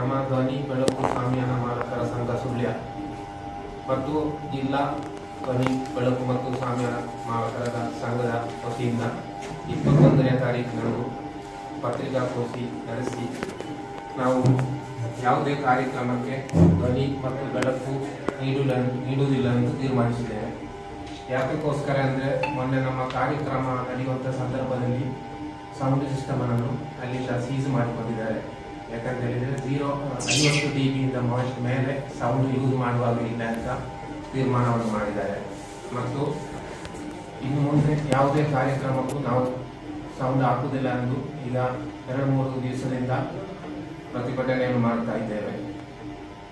ನಮ್ಮ ಧ್ವನಿ ಬೆಳಕು ಸ್ವಾಮಿಯನ ಮಾಲಕರ ಸಂಘ ಸುಳ್ಯ. ಮತ್ತು ಜಿಲ್ಲಾ ಧ್ವನಿ ಬೆಳಕು ಮತ್ತು ಸ್ವಾಮಿಯನ ಮಾಲಕರ ಸಂಘದ ವತಿಯಿಂದ ಇಪ್ಪತ್ತೊಂದನೇ ತಾರೀಕಿನಂದು ಪತ್ರಿಕಾಗೋಷ್ಠಿ ನಡೆಸಿ ನಾವು ಯಾವುದೇ ಕಾರ್ಯಕ್ರಮಕ್ಕೆ ಧ್ವನಿ ಮತ್ತು ಬೆಳಕು ನೀಡಲ, ನೀಡುವುದಿಲ್ಲ ಎಂದು ತೀರ್ಮಾನಿಸಿದ್ದೇವೆ. ಯಾತಕ್ಕೋಸ್ಕರ ಅಂದರೆ ಮೊನ್ನೆ ನಮ್ಮ ಕಾರ್ಯಕ್ರಮ ನಡೆಯುವಂಥ ಸಂದರ್ಭದಲ್ಲಿ ಸೌಂಡ್ ಸಿಸ್ಟಮನ್ನು ಅಲ್ಲಿಂದ ಸೀಸ್ ಮಾಡಿಕೊಂಡಿದ್ದಾರೆ. ಯಾಕಂತ ಹೇಳಿದ್ರೆ ಜೀರೋ ಐವತ್ತು ಡಿ ಬಿಯಿಂದ ಮೇಲೆ ಸೌಂಡ್ ಯೂಸ್ ಮಾಡುವಾಗ ಇಲ್ಲ ಅಂತ ತೀರ್ಮಾನವನ್ನು ಮಾಡಿದ್ದಾರೆ. ಮತ್ತು ಇನ್ನು ಮುಂದೆ ಯಾವುದೇ ಕಾರ್ಯಕ್ರಮಕ್ಕೂ ನಾವು ಸೌಂಡ್ ಹಾಕುವುದಿಲ್ಲ ಎಂದು ಈಗ ಎರಡು ಮೂರು ದಿವಸದಿಂದ ಪ್ರತಿಭಟನೆಯನ್ನು ಮಾಡ್ತಾ ಇದ್ದೇವೆ.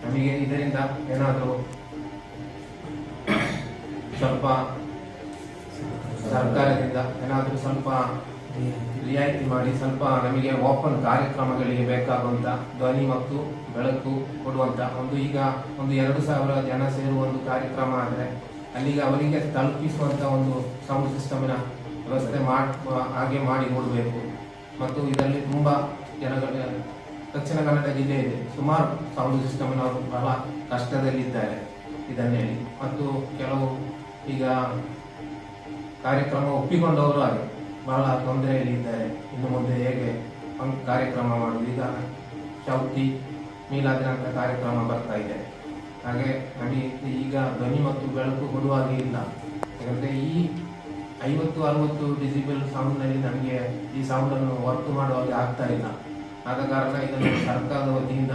ನಮಗೆ ಇದರಿಂದ ಏನಾದರೂ ಸ್ವಲ್ಪ ಸರ್ಕಾರದಿಂದ ಏನಾದರೂ ಸ್ವಲ್ಪ ರಿಯಾಯಿತಿ ಮಾಡಿ ಸ್ವಲ್ಪ ನಮಗೆ ಓಪನ್ ಕಾರ್ಯಕ್ರಮಗಳಿಗೆ ಬೇಕಾಗುವಂತ ಧ್ವನಿ ಮತ್ತು ಬೆಳಕು ಕೊಡುವಂತ ಒಂದು ಈಗ ಒಂದು ಎರಡು ಸಾವಿರ ಜನ ಸೇರುವ ಒಂದು ಕಾರ್ಯಕ್ರಮ ಆದರೆ ಅಲ್ಲಿಗೆ ಅವರಿಗೆ ತಲುಪಿಸುವಂತ ಒಂದು ಸೌಂಡ್ ಸಿಸ್ಟಮಿನ ವ್ಯವಸ್ಥೆ ಮಾಡುವ ಹಾಗೆ ಮಾಡಿ ನೋಡಬೇಕು ಮತ್ತು ಇದರಲ್ಲಿ ತುಂಬಾ ಜನಗಳ, ದಕ್ಷಿಣ ಕನ್ನಡ ಜಿಲ್ಲೆಯಲ್ಲಿ ಸುಮಾರು ಸೌಂಡ್ ಸಿಸ್ಟಮ್ನವರು ಬಹಳ ಕಷ್ಟದಲ್ಲಿದ್ದಾರೆ ಇದನ್ನೇಳಿ ಮತ್ತು ಕೆಲವು ಈಗ ಕಾರ್ಯಕ್ರಮ ಒಪ್ಪಿಕೊಂಡವರು ಹಾಗೆ. ಬಹಳ ತೊಂದರೆಯಲ್ಲಿ ಇದ್ದಾರೆ ಇನ್ನು ಮುಂದೆ ಹೇಗೆ ಕಾರ್ಯಕ್ರಮ ಮಾಡುವುದು? ಈಗ ಚೌತಿ ಮೀಲಾದಿನಾಂಕ ಕಾರ್ಯಕ್ರಮ ಬರ್ತಾ ಇದೆ. ಹಾಗೆ ನಮಗೆ ಈಗ ಧ್ವನಿ ಮತ್ತು ಬೆಳಕು ಕೊಡುವಾಗೆ ಇಲ್ಲ. ಯಾಕಂದರೆ ಈ ಐವತ್ತು, ಅರವತ್ತು ಡಿಸಿಬಲ್ ಸೌಂಡ್ನಲ್ಲಿ ನಮಗೆ ಈ ಸೌಂಡನ್ನು ವರ್ಕ್ ಮಾಡುವಾಗ ಆಗ್ತಾ ಇಲ್ಲ. ಆದ ಕಾರಣ ಇದನ್ನು ಸರ್ಕಾರದ ವತಿಯಿಂದ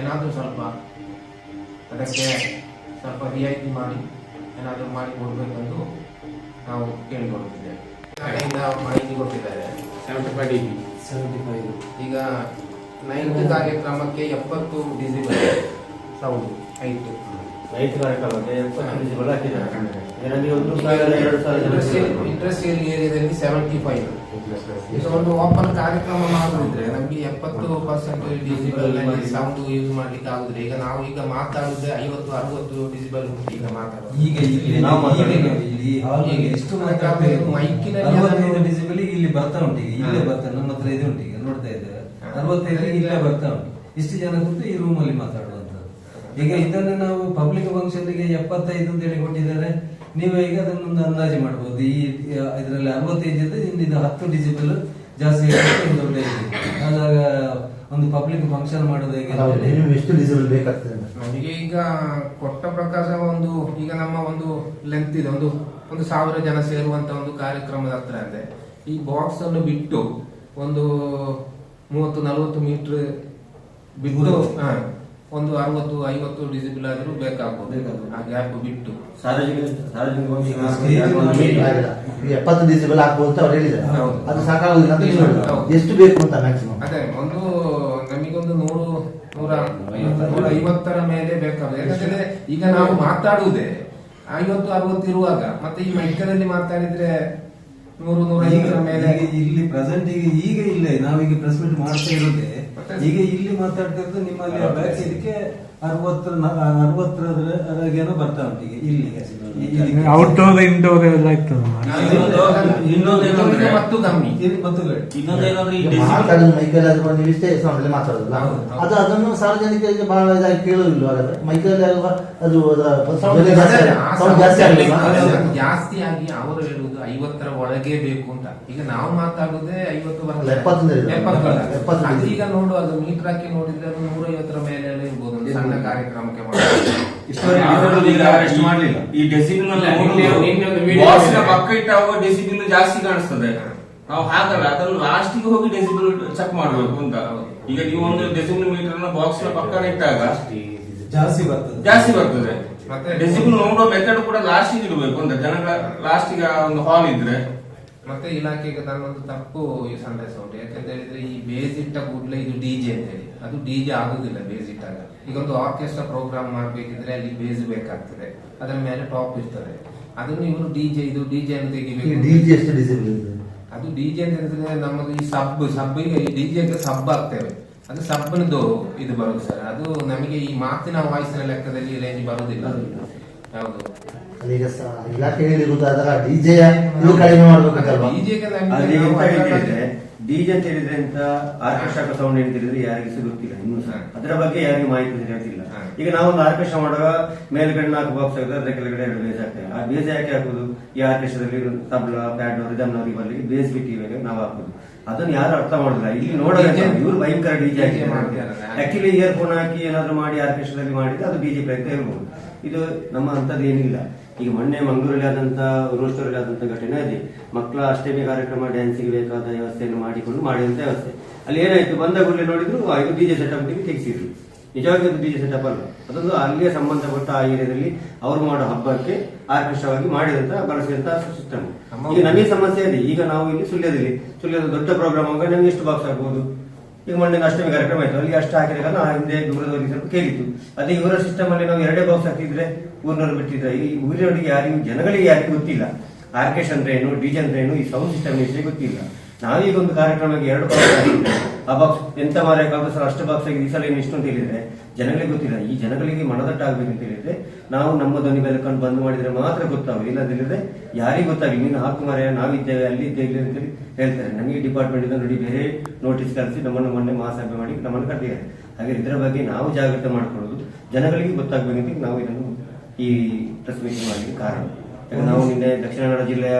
ಏನಾದರೂ ಸ್ವಲ್ಪ ಅದಕ್ಕೆ ಸ್ವಲ್ಪ ರಿಯಾಯಿತಿ ಮಾಡಿ ಏನಾದರೂ ಮಾಡಿ ಕೊಡಬೇಕೆಂದು ನಾವು ಕೇಳಿಕೊಳ್ಳುತ್ತಿದ್ದೇವೆ. ಕಡೆಯಿಂದ ಮಾಹಿತಿ ಕೊಟ್ಟಿದ್ದಾರೆ. Seventy five D B seventy five ಈಗ ನೈಟ್ ಕಾರ್ಯಕ್ರಮಕ್ಕೆ ಎಪ್ಪತ್ತು ಡಿಸಿಬಲ್ ಸೌಂಡ್ ಐಟು ನೈಟ್ ಕಾರ್ಯಕ್ರಮಕ್ಕೆ ಎಪ್ಪತ್ತು ಡಿಸಿಬಲ್ ಹಾಕಿದ್ದಾರೆ ಇದರಲ್ಲಿ ಒಂದು ಸಾವಿರ ಎರಡು ಸಾವಿರ ಇಂಡಸ್ಟ್ರಿಯಲ್ ಏರಿಯಾದಲ್ಲಿ ಸೆವೆಂಟಿ ಫೈವ್ ಈಗ ಒಂದು ಓಪನ್ ಕಾರ್ಯಕ್ರಮ ಮಾಡುದಿದ್ರೆ ನಮಗೆ ಎಪ್ಪತ್ತು ಪರ್ಸೆಂಟ್ ಡಿಸಿಬಲ್ ಸೌಂಡ್ ಯೂಸ್ ಮಾಡ್ಲಿಕ್ಕೆ ಆಗುದ್ರೆ ಈಗ ನಾವು ಈಗ ಮಾತಾಡುದೇ ಐವತ್ತು ಅರವತ್ತು ಡಿಸಿಬಲ್ ಉಂಟು ಈಗ ಮಾತಾಡೋದು. ಈಗ ಇಲ್ಲಿ ನಾವು ಮಾತಾಡೋದು. ಇಲ್ಲಿ ಎಷ್ಟು ಮೈಕಿನಲ್ಲಿ ಡಿಸಿಬಲ್ ಬರ್ತಾ ಉಂಟು ಈಗ. ಇಲ್ಲೇ ಬರ್ತಾ ನಮ್ಮ ಹತ್ರ ಇದೆ ಉಂಟು ಈಗ ನೋಡ್ತಾ ಇದ್ದೇವೆ. ಅರವತ್ತೈದು ಇಲ್ಲೇ ಬರ್ತಾ ಉಂಟು. ಇಷ್ಟು ಜನ ಕೂತು ಈ ರೂಮಲ್ಲಿ ಅಲ್ಲಿ ಮಾತಾಡುವಂತದ್ದು ಈಗ ಇದನ್ನು ನಾವು ಪಬ್ಲಿಕ್ ಫಂಕ್ಷನ್ಗೆ ಎಪ್ಪತ್ತೈದು ಅಂತ ಹೇಳಿ ಕೊಟ್ಟಿದ್ದಾರೆ. ನೀವು ಈಗ ಅದನ್ನೊಂದು ಅಂದಾಜು ಮಾಡಬಹುದು ಈ ಇದರಲ್ಲಿ ಅರವತ್ತೈದು ಇದೆ ಇನ್ನು ಇದು ಹತ್ತು ಡಿಜಿಟಲ್ ಜಾಸ್ತಿ ದೊಡ್ಡ ಇದೆ. ಆದಾಗ ಒಂದು ಪಬ್ಲಿಕ್ ಫಂಕ್ಷನ್ ಮಾಡೋದು ಹೇಗೆ ನೀವು ಎಷ್ಟು ಡಿಸಿಬಲ್ ಬೇಕಾಗ್ತದೆ? ನಮಗೆ ಈಗ ಕೊಟ್ಟ ಪ್ರಕಾಶ ಒಂದು ಈಗ ನಮ್ಮ ಒಂದು ಲೆಂತ್ ಇದೆ. ಒಂದು ಒಂದು ಸಾವಿರ ಜನ ಸೇರುವಂತ ಒಂದು ಕಾರ್ಯಕ್ರಮದ ಹತ್ರ ಇದೆ. ಈ ಬಾಕ್ಸ್ ಅನ್ನು ಬಿಟ್ಟು ಒಂದು ಮೂವತ್ತು ನಲವತ್ತು ಮೀಟರ್ ಬಿಟ್ಟು ಒಂದು ಅರವತ್ತು ಐವತ್ತು ಡಿಸಿಬಲ್ ಆದ್ರೂ ಬೇಕಾಗಬಹುದು ಹಾಗೆ ಆ ಗ್ಯಾಪ್ ಬಿಟ್ಟು ಎಪ್ಪತ್ತು ಡಿಸಿಬಲ್ ಹಾಕ್ಬೋದು ಅಂತ ಅವ್ರು ಹೇಳಿದ್ದಾರೆ. ಹೌದು. ಅದು ಸಾಕಾಗುದಿಲ್ಲ ಅಂತ ನೀವು ಎಷ್ಟು ಬೇಕು ಅಂತ ಮ್ಯಾಕ್ಸಿಮಮ್ ಅದೇ ಒಂದು ನಮಗೊಂದು ನೂರು ನೂರ ನೂರ ಐವತ್ತರ ಮೇಲೆ ಬೇಕಾಗುತ್ತೆ ಯಾಕಂದ್ರೆ ಈಗ ನಾವು ಮಾತಾಡುವುದೇ ಐವತ್ತು ಅರವತ್ತು ಇರುವಾಗ ಮತ್ತೆ ಈ ಮೈಕದಲ್ಲಿ ಮಾತಾಡಿದ್ರೆ ನೂರು ನೂರ ಐವತ್ತರ ಮೇಲೆ ಇಲ್ಲಿ ಪ್ರೆಸೆಂಟ್ ಈಗ ಈಗ ಇಲ್ಲೇ. ನಾವೀಗ ಪ್ರೆಸ್ ಮೀಟ್ ಮಾಡ್ತಾ ಇರೋದೇ? ಈಗ ಇಲ್ಲಿ ಮಾತಾಡ್ತಿರೋದು ನಿಮ್ಮಲ್ಲಿ ಇದಕ್ಕೆ ಅರವತ್ತರ ಅರವತ್ತರವರೆಗೇನೋ ಬರ್ತಾ ಉಂಟು ಈಗ ಇಲ್ಲಿಗೆ. ಔಟ್ಡೋರ್ ಇಂಡೋರ್ ಎಲ್ಲ ಮತ್ತು ಕಮ್ಮಿ ಮತ್ತು. ಇನ್ನೊಂದೇನಂದ್ರೆ ಇಷ್ಟೇ ಸೌಂಡಲ್ಲಿ ಮಾತಾಡೋದಲ್ಲ ಹೌದು. ಅದು ಅದನ್ನು ಸಾರ್ವಜನಿಕರಿಗೆ ಬಹಳ ಇದಾಗಿ ಕೇಳುದಿಲ್ಲ ಹಾಗಾದ್ರೆ. ಮೈಕಲ್ಲಿ ಅದು ಆಗಿ- ಅವರು ಹೇಳುವುದು ಐವತ್ತರ ಒಳಗೆ ಬೇಕು ಅಂತ. ಈಗ ನಾವು ಮಾತಾಡುದೇ ಐವತ್ತು ಬರಲ್ಲ. ಎಪ್ಪತ್ತು ಈಗ ನೋಡು ಅದು ಮೀಟರ್ ಹಾಕಿ ನೋಡಿದ್ರೆ ಅದು ನೂರ ಐವತ್ತರ ಮೇಲೆ ಇರ್ಬೋದು ಸಣ್ಣ ಕಾರ್ಯಕ್ರಮಕ್ಕೆ ಮಾಡ್ಲಿಲ್ಲ? ಈ ಡೆಸಿಬಲ್ ನಿನ್ನೆ- ನಿನ್ನೆ. ಪಕ್ಕ ಇಟ್ಟಾಗ ಡೆಸಿಬಲ್ ಜಾಸ್ತಿ ಕಾಣಿಸ್ತದೆ. ನಾವು ಹಾಕಲ್ಲ ಅದನ್ನು ಲಾಸ್ಟಿಗೆ ಹೋಗಿ ಡೆಸಿಬಿಲ್ ಚೆಕ್ ಮಾಡಬೇಕು ಅಂತ. ಈಗ ನೀವು ಒಂದು ಡೆಸಿಬಿಲ್ ಮೀಟರ್ನ ಬಾಕ್ಸ್ನ ಪಕ್ಕ ಇಟ್ಟಾಗ ಜಾಸ್ತಿ ಬರ್ತದೆ. ಜಾಸ್ತಿ ಬರ್ತದೆ. ಮತ್ತೆ- ಡೆಸಿಬಲ್ ನೋಡುವ ಮೆಥಡ್ ಕೂಡ ಲಾಸ್ಟಿಗೆ ಇಡಬೇಕು ಅಂತ. ಜನಗಳ ಲಾಸ್ಟಿಗೆ ಒಂದು ಹಾಲ್ ಇದ್ರೆ. ಮತ್ತೆ ಇಲಾಖೆಗೆ ತನ್ನೊಂದು ತಪ್ಪು ಈ ಸಂದೇಶ ಉಂಟು. ಯಾಕಂತ ಹೇಳಿದ್ರೆ ಈ ಬೇಸ್ ಇಟ್ಟ ಕೂಡಲೇ ಇದು ಡಿಜೆ ಅಂತ ಹೇಳಿ. ಅದು ಡಿಜೆ ಆಗುದಿಲ್ಲ ಬೇಸ್ ಇಟ್ಟಾಗ ಈಗ ಒಂದು ಆರ್ಕೆಸ್ಟ್ರಾ ಪ್ರೋಗ್ರಾಮ್ ಮಾಡ್ಬೇಕಿದ್ರೆ ಅಲ್ಲಿ ಬೇಸ್ ಬೇಕಾಗ್ತದೆ. ಅದರ ಮೇಲೆ ಟಾಪ್ ಇರ್ತದೆ. ಅದನ್ನು ಇವರು ಡಿಜೆ ಇದು ಡಿಜೆ ಅಂತ ಅದು ತೆಗಿಬೇಕು ಅದು ಡಿಜೆ ಅಂತ ಹೇಳಿದ್ರೆ ನಮ್ಮದು ಈ ಸಬ್ ಸಬ್ಬಿಗೆ ಈ ಡಿಜೆಗೆ ಸಬ್ ಆಗ್ತೇವೆ. ಅದು ಸಬ್ಬನದು ಇದು ಬರುದು ಸರ್. ಅದು ನಮಗೆ ಈ ಮಾತಿನ ವಾಯ್ಸಿನ ಲೆಕ್ಕದಲ್ಲಿ ರೇಂಜ್ ಬರುದಿಲ್ಲ. ಹೌದು. ಸ- ಇಲಾಖೆ ಹೇಳಿರುವುದಾದ್ರೆ ಡಿಜೆ ಇದು ಕಡಿಮೆ ಮಾಡ್ಬೇಕಲ್ವಾ ಡಿಜೆ ಅಂತ ಹೇಳಿದ್ರೆ ಅಂತ ಆರ್ಕೆಸ್ಟ್ರಾ ಸೌಂಡ್ ಅಂತ ಹೇಳಿದ್ರೆ ಯಾರಿಗೂ ಸಹ ಗೊತ್ತಿಲ್ಲ ಇನ್ನೂ ಸಹ. ಅದರ ಬಗ್ಗೆ ಯಾರಿಗೂ ಮಾಹಿತಿ ತಿಳಿದಿಲ್ಲ ಈಗ ನಾವು ಒಂದು ಆರ್ಕೆಸ್ಟ್ರಾ ಮಾಡುವಾಗ ಮೇಲ್ಗಡೆ ನಾಲ್ಕು ಬಾಕ್ಸ್ ಆಗುತ್ತೆ ಅದರ ಕೆಳಗಡೆ ಎರಡು ಬೇಸ್ ಆಗ್ತದೆ ಆ ಬೇಸ್ ಯಾಕೆ ಹಾಕುದು ಈ ಆರ್ಕೆಸ್ಟ್ರಾದಲ್ಲಿ ತಬ್ಲಾ ಪ್ಯಾಡ್ ರಿದಮ್ನವರಿಗೆ ಬರ್ಲಿಕ್ಕೆ ಬೇಸ್ ಬಿಟ್ಟು ಇವಾಗ ನಾವು ಹಾಕುದು ಅದನ್ನ ಯಾರು ಅರ್ಥ ಮಾಡಿಲ್ಲ ಇಲ್ಲಿ ನೋಡೋದು ಇವ್ರು ಭಯಂಕರ ಡಿಜೆ ಹಾಕಿ ಮಾಡ್ತಾರೆ. ಆಕ್ಚುಲಿ ಇಯರ್ಫೋನ್ ಹಾಕಿ ಏನಾದ್ರು ಮಾಡಿ ಆರ್ಕೆಸ್ಟ್ರಾದಲ್ಲಿ ಮಾಡಿದ್ರೆ ಅದು ಡಿಜೆ ಪ್ರಯತ್ನ ಇರಬಹುದು ಇದು ನಮ್ಮ ಅಂತದ್ದು ಏನಿಲ್ಲ. ಈಗ ಮೊನ್ನೆ ಮಂಗಳೂರಲ್ಲಿ ಆದಂತ ರೋಸ್ಟರಲ್ಲಿ ಆದಂತ ಘಟನೆ ಅದೇ ಮಕ್ಕಳ ಅಷ್ಟಮಿ ಕಾರ್ಯಕ್ರಮ ಡ್ಯಾನ್ಸಿಗೆ ಬೇಕಾದ ವ್ಯವಸ್ಥೆಯನ್ನು ಮಾಡಿಕೊಂಡು ಮಾಡಿದಂತ ವ್ಯವಸ್ಥೆ. ಅಲ್ಲಿ ಏನಾಯ್ತು? ಬಂದ ಕೂಡಲೇ ನೋಡಿದ್ರು ಐದು ಇದು ಡಿಜೆ ಸೆಟಪ್ ತೆಗೆಸಿದ್ರು. ನಿಜವಾಗಿ ಅದು ಡಿಜೆ ಸೆಟಪ್ ಅಲ್ಲ. ಅದೊಂದು ಅಲ್ಲಿಗೆ ಸಂಬಂಧಪಟ್ಟ ಆ ಏರಿಯಾದಲ್ಲಿ ಅವರು ಮಾಡೋ ಹಬ್ಬಕ್ಕೆ ಆಕರ್ಷವಾಗಿ ಮಾಡಿದಂತ ಬಳಸಿದಂತ ಸಿಸ್ಟಮ್. ಈಗ ನಮಗೆ ಸಮಸ್ಯೆ ಇದೆ. ಈಗ ನಾವು ಇಲ್ಲಿ ಸುಳ್ಯದಲ್ಲಿ ಸುಳ್ಯದ ದೊಡ್ಡ ಪ್ರೋಗ್ರಾಮ್ ಆಗ ನಮಗೆ ಎಷ್ಟು ಬಾಕ್ಸ್ ಆಗ್ಬೋದು? ಈಗ ಮೊನ್ನೆ ಅಷ್ಟಮಿ ಕಾರ್ಯಕ್ರಮ ಆಯ್ತು ಅಲ್ಲಿ ಅಷ್ಟು ಹಾಕಿರಲ್ಲ ನಾ ಹಿಂದೆ ದೂರದವರಿಗೆ ಸ್ವಲ್ಪ ಕೇಳಿತ್ತು ಅದೇ ಇವರ ಸಿಸ್ಟಮ್ ಅಲ್ಲಿ ನಾವು ಎರಡೇ ಬಾಕ್ಸ್ ಹಾಕಿದ್ರೆ ಊರಿನವರು ಬಿಟ್ಟಿದ್ರೆ ಈ ಊರಿನವರಿಗೆ ಯಾರಿಗೂ, ಜನಗಳಿಗೆ ಯಾರಿಗೂ ಗೊತ್ತಿಲ್ಲ. ಆರ್ಕೆಸ್ಟ್ ಅಂದ್ರೆ ಏನು ಡಿಜೆ ಅಂದ್ರೆ ಏನು, ಈ ಸೌಂಡ್ ಸಿಸ್ಟಮ್ ವಿಷಯ ಗೊತ್ತಿಲ್ಲ. ನಾವೀಗ ಒಂದು ಕಾರ್ಯಕ್ರಮಕ್ಕೆ ಎರಡು ಬಾಕ್ಸ್ ಹಾಕಿದ್ರೆ ಆ ಬಾಕ್ಸ್ ಎಂತ ಮಾರ ಕಾಂಗ್ರೆಸ್ ಅಷ್ಟು ಬಾಕ್ಸ್ ಆಗಿದೆ. ಈ ಸಲ ಏನು ಇಷ್ಟು ಅಂತ ಹೇಳಿದ್ರೆ ಜನಗಳಿಗೆ ಗೊತ್ತಿಲ್ಲ. ಈ ಜನಗಳಿಗೆ ಮನದಟ್ಟಾಗಬೇಕು ಅಂತ ಹೇಳಿದ್ರೆ ನಾವು ನಮ್ಮ ಧ್ವನಿ ಬೆಳಕನ್ನು ಬಂದ್ ಮಾಡಿದ್ರೆ ಮಾತ್ರ ಗೊತ್ತಾಗುತ್ತೆ ಇಲ್ಲದಿಲ್ಲದೆ ಯಾರಿಗೂ ಗೊತ್ತಾಗಿ ನೀನು ಹಾಕು ಮಾರ ನಾವಿದ್ದೇವೆ ಅಲ್ಲಿ ಇದ್ದೇವೆ ಅಂತೇಳಿ ಹೇಳ್ತಾರೆ. ನಮಗೆ ಡಿಪಾರ್ಟ್ಮೆಂಟ್ ಇಂದ ನೋಡಿ ಬೇರೆ ನೋಟಿಸ್ ಕಳಿಸಿ ನಮ್ಮನ್ನು ಮೊನ್ನೆ ಮಹಾಸಭೆ ಮಾಡಿ ನಮ್ಮನ್ನು ಕರೆದಿದ್ದಾರೆ. ಹಾಗೆ ಇದರ ಬಗ್ಗೆ ನಾವು ಜಾಗ್ರತೆ ಮಾಡ್ಕೊಳ್ಳೋದು ಜನಗಳಿಗೆ ಗೊತ್ತಾಗಬೇಕಂತ ನಾವು ಇದನ್ನು ಈ ಪ್ರೆಸ್ ಮೀಟಿಂಗ್ ಮಾಡಲಿಕ್ಕೆ ಕಾರಣ. ಯಾಕಂದ್ರೆ ನಾವು ನಿನ್ನೆ ದಕ್ಷಿಣ ಕನ್ನಡ ಜಿಲ್ಲೆಯ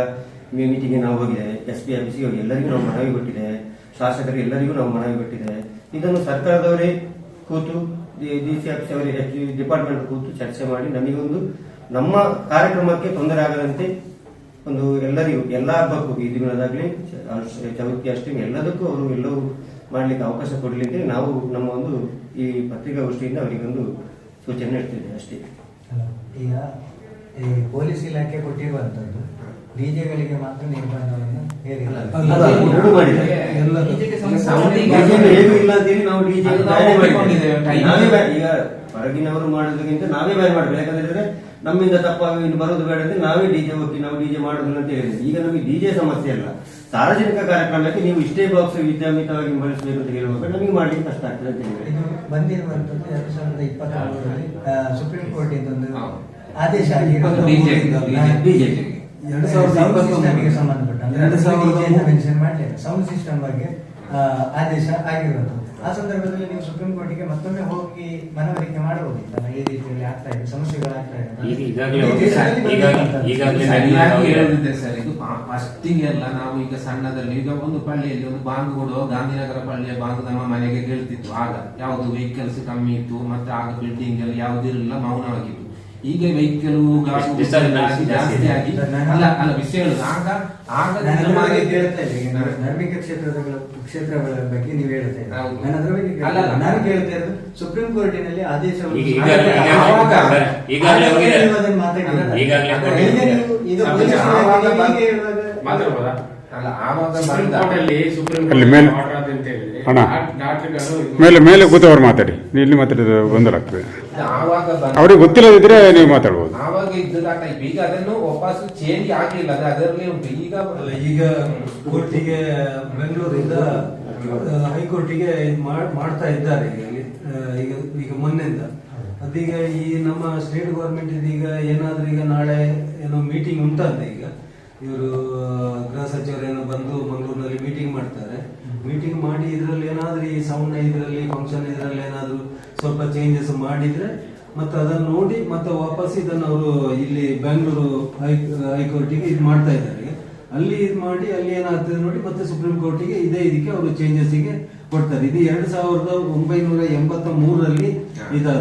ಮೀಟಿಂಗ್ ನಾವು ಹೋಗಿದ್ದೇವೆ. ಎಸ್ ಪಿ ಆಫೀಸ್ಗೆ ಹೋಗಿ ಎಲ್ಲರಿಗೂ ನಾವು ಮನವಿ ಕೊಟ್ಟಿದ್ದೇವೆ. ಶಾಸಕರಿಗೆ ಎಲ್ಲರಿಗೂ ನಾವು ಮನವಿ ಬಿಟ್ಟಿದ್ದೇವೆ ಇದನ್ನು ಸರ್ಕಾರದವರೇ ಕೂತು, ಡಿ ಸಿ ಆಫೀಸ್ ಡಿಪಾರ್ಟ್ಮೆಂಟ್ ಕೂತು ಚರ್ಚೆ ಮಾಡಿ ನಮಗೊಂದು ನಮ್ಮ ಕಾರ್ಯಕ್ರಮಕ್ಕೆ ತೊಂದರೆ ಆಗದಂತೆ ಒಂದು ಎಲ್ಲರಿಗೂ, ಎಲ್ಲ ಹಬ್ಬಕ್ಕೂ, ಈ ಚೌತಿ ಅಷ್ಟಮಿ ಎಲ್ಲದಕ್ಕೂ ಅವರು ಎಲ್ಲವೂ ಮಾಡ್ಲಿಕ್ಕೆ ಅವಕಾಶ ಕೊಡಲಿಕ್ಕೆ ನಾವು ನಮ್ಮ ಒಂದು ಈ ಪತ್ರಿಕಾಗೋಷ್ಠಿಯಿಂದ ಅವರಿಗೊಂದು ಸೂಚನೆ ನೀಡ್ತಿದ್ದೇವೆ ಅಷ್ಟೇ. ಈಗ ಪೊಲೀಸ್ ಇಲಾಖೆ ಕೊಟ್ಟಿರುವಂತದ್ದು ಡಿಜೆಗಳಿಗೆ ಮಾತ್ರ ನಿರ್ಬಂಧವನ್ನು ಅಲ್ಲ, ಅಲ್ಲ, ಈಗ ಹೊರಗಿನವರು ಮಾಡೋದಕ್ಕಿಂತ ನಾವೇ ಬ್ಯಾನ್ ಮಾಡ್ಬೇಕು. ಯಾಕಂದ್ರೆ ನಮ್ಮಿಂದ ತಪ್ಪಾಗಿ ಇನ್ನು ಬರೋದು ಬೇಡ ಅಂತ ನಾವೇ ಡಿಜೆ ಹೋಗಿ ನಾವು ಡಿಜೆ ಮಾಡೋದಿಲ್ಲ ಅಂತ ಹೇಳಿದ್ರೆ ಈಗ ನಮಗೆ ಡಿಜೆ ಸಮಸ್ಯೆ ಇಲ್ಲ. ಸಾರ್ವಜನಿಕ ಕಾರ್ಯಕ್ರಮಕ್ಕೆ ನೀವು ಇಷ್ಟೇ ಬಾಕ್ಸ್ ವಿದ್ಯಾಮಿತವಾಗಿ ಬಳಸಬೇಕು ಅಂತ ಹೇಳುವಾಗ ನಮಗೆ ಮಾಡ್ಲಿಕ್ಕೆ ಕಷ್ಟ ಆಗ್ತದೆ ಅಂತ ಹೇಳಿದ್ರೆ. ಇದು ಬಂದಿರುವಂತದ್ದು ಎರಡ್ ಸಾವಿರದ ಇಪ್ಪತ್ಮೂರರಲ್ಲಿ ಸುಪ್ರೀಂ ಕೋರ್ಟ್ ಇಂದೊಂದು ಹೌದು. ಆದೇಶ ಆಗಿರೋದು DJ. ಎರಡು ಸಾವಿರದ ಸೌಂಡ್ ಇಪ್ಪತ್ತೊಂದು. ಸಿಸ್ಟಮ್ಗೆ ಸಂಬಂಧಪಟ್ಟ. ಎರಡು ಸಾವಿರದ ಮೆನ್ಷನ್ ಮಾಡಲಿಲ್ಲ ಸೌಂಡ್ ಸಿಸ್ಟಮ್ ಬಗ್ಗೆ ಆ, ಆದೇಶ ಆಗಿರೋದು. ಆ ಸಂದರ್ಭದಲ್ಲಿ ನೀವು ಸುಪ್ರೀಂ ಕೋರ್ಟಿಗೆ ಮತ್ತೊಮ್ಮೆ ಹೋಗಿ ಮನವರಿಕೆ ಮಾಡಬಹುದಿತ್ತಲ್ಲ ಈ ರೀತಿಯಲ್ಲಿ ಆಗ್ತಾ ಇದೆ ಸಮಸ್ಯೆಗಳಾಗ್ತಾ ಇದೆ ಸರ್ ಇದು ಫಸ್ಟಿಗೆ ಎಲ್ಲ ನಾವು ಈಗ ಸಣ್ಣದಲ್ಲಿ ಈಗ ಒಂದು ಪಳ್ಳಿಯಲ್ಲಿ ಒಂದು ಬಾಂಗ್ ಕೊಡುವ ಗಾಂಧಿನಗರ ಪಳ್ಳಿಯ ಬಾಂಗ್ ನಮ್ಮ ಮನೆಗೆ ಕೇಳ್ತಿತ್ತು. ಆಗ ಯಾವುದು ವೆಹಿಕಲ್ಸ್ ಕಮ್ಮಿ ಇತ್ತು ಮತ್ತೆ ಆಗ ಬಿಲ್ಡಿಂಗ್ ಎಲ್ಲ ಯಾವುದಿರಲಿಲ್ಲ ಮೌನವಾಗಿತ್ತು. ಈಗ ವೆಹಿಕಲ್ ಜಾಸ್ತಿ ಆಗಿ. ಅಲ್ಲ ಅಲ್ಲ ವಿಷಯ ಹೇಳುದು ಆಗ ಧಾರ್ಮಿಕ ಕ್ಷೇತ್ರಗಳ ಕ್ಷೇತ್ರಗಳ ಬಗ್ಗೆ ನೀವು ಹೇಳ್ತಾ ಇದ್ದೀರಿ. ಹೌದು. ನಾನು ಅದ್ರ ಬಗ್ಗೆ ಕೇಳ್ತಾ ಅಲ್ಲ. ನಾನು ಕೇಳ್ತಾ ಇರೋದು ಸುಪ್ರೀಂ ಕೋರ್ಟಿನಲ್ಲಿ ಆದೇಶ ಈಗ- ಈಗ- ಈಗಾಗಲೇ ಅಲ್ಲ ಆವಾಗ ಸುಪ್ರೀಂ ಕೋರ್ಟ್ ಅಲ್ಲಿ ಸುಪ್ರೀಂ ಕೋರ್ಟ್ ಮೇಲೆ- ಅಣ್ಣ. ಡಾಕ್ಟರ್ಗಳು ಮೇಲೆ ಮೇಲೆ ಕೂತವ್ರು ಮಾತಾಡಿ. ಇಲ್ಲಿ ಮಾತಾಡಿದ ಗೊಂದಲ ಆಗ್ತದೆ ಅವ್ರಿಗೆ ಗೊತ್ತಿಲ್ಲದಿದ್ರೆ ನೀವು ಮಾತಾಡ್ಬೋದು. ಆವಾಗ ಇದ್ದದ ಟೈಪ್ ಈಗ ಅದನ್ನು ವಾಪಸ್ ಚೇಂಜ್ ಆಗ್ಲಿಲ್ಲ. ಅದು ಅದರಲ್ಲೇ ಉಂಟು ಈಗ ಈಗ ಕೋರ್ಟಿಗೆ ಬೆಂಗಳೂರಿಂದ ಹೈಕೋರ್ಟಿಗೆ ಇದ್ ಮಾಡ್- ಮಾಡ್ತಾ ಇದ್ದಾರೆ ಈಗ. ಈಗ ಈಗ ಮೊನ್ನೆಯಿಂದ. ಅದೀಗ ಈ ನಮ್ಮ ಸ್ಟೇಟ್ ಗೌರ್ಮೆಂಟ್ ಇದೀಗ ಏನಾದ್ರೂ ಈಗ ನಾಳೆ ಏನೋ ಮೀಟಿಂಗ್ ಉಂಟಂತೆ ಈಗ. ಇವರು ಗೃಹ ಸಚಿವರೇನೋ ಬಂದು ಮಂಗಳೂರಿನಲ್ಲಿ ಮೀಟಿಂಗ್ ಮಾಡ್ತಾರೆ. ಮೀಟಿಂಗ್ ಮಾಡಿ ಇದರಲ್ಲಿ ಏನಾದ್ರೂ ಈ ಸೌಂಡ್ ಇದರಲ್ಲಿ ಫಂಕ್ಷನ್ ಇದರಲ್ಲಿ ಏನಾದ್ರೂ ಸ್ವಲ್ಪ ಚೇಂಜಸ್ ಮಾಡಿದ್ರೆ ಮತ್ತೆ ಅದನ್ನು ನೋಡಿ ಮತ್ತೆ ವಾಪಸ್ ಇದನ್ನು ಅವರು ಇಲ್ಲಿ ಬೆಂಗಳೂರು ಹೈ ಹೈಕೋರ್ಟಿಗೆ ಇದು ಮಾಡ್ತಾ ಇದ್ದಾರೆ. ಅಲ್ಲಿ ಇದು ಮಾಡಿ ಅಲ್ಲಿ ಏನಾಗ್ತದೆ ನೋಡಿ ಮತ್ತೆ ಸುಪ್ರೀಂ ಕೋರ್ಟಿಗೆ ಇದೇ ಇದಕ್ಕೆ ಅವರು ಚೇಂಜಸ್ಗೆ ಕೊಡ್ತಾರೆ. ಇದು ಎರಡ್ ಸಾವಿರದ ಒಂಬೈನೂರ ಎಂಬತ್ತ ಮೂರರಲ್ಲಿ ಆ,